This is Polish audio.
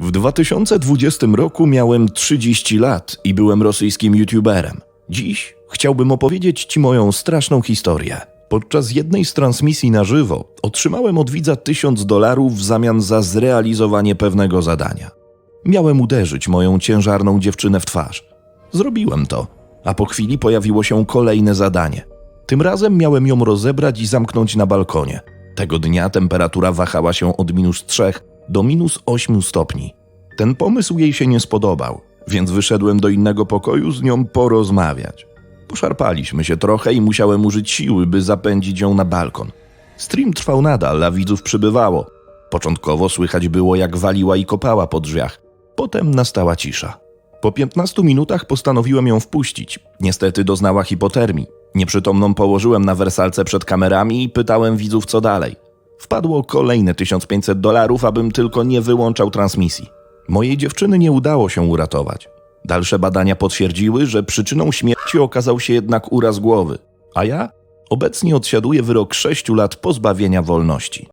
W 2020 roku miałem 30 lat i byłem rosyjskim youtuberem. Dziś chciałbym opowiedzieć Ci moją straszną historię. Podczas jednej z transmisji na żywo otrzymałem od widza 1000 dolarów w zamian za zrealizowanie pewnego zadania. Miałem uderzyć moją ciężarną dziewczynę w twarz. Zrobiłem to, a po chwili pojawiło się kolejne zadanie. Tym razem miałem ją rozebrać i zamknąć na balkonie. Tego dnia temperatura wahała się od minus 3 do minus 8 stopni. Ten pomysł jej się nie spodobał, więc wyszedłem do innego pokoju z nią porozmawiać. Poszarpaliśmy się trochę i musiałem użyć siły, by zapędzić ją na balkon. Stream trwał nadal, a widzów przybywało. Początkowo słychać było, jak waliła i kopała po drzwiach. Potem nastała cisza. Po 15 minutach postanowiłem ją wpuścić. Niestety doznała hipotermii. Nieprzytomną położyłem na wersalce przed kamerami i pytałem widzów, co dalej. Wpadło kolejne 1500 dolarów, abym tylko nie wyłączał transmisji. Mojej dziewczyny nie udało się uratować. Dalsze badania potwierdziły, że przyczyną śmierci okazał się jednak uraz głowy, a ja obecnie odsiaduję wyrok 6 lat pozbawienia wolności.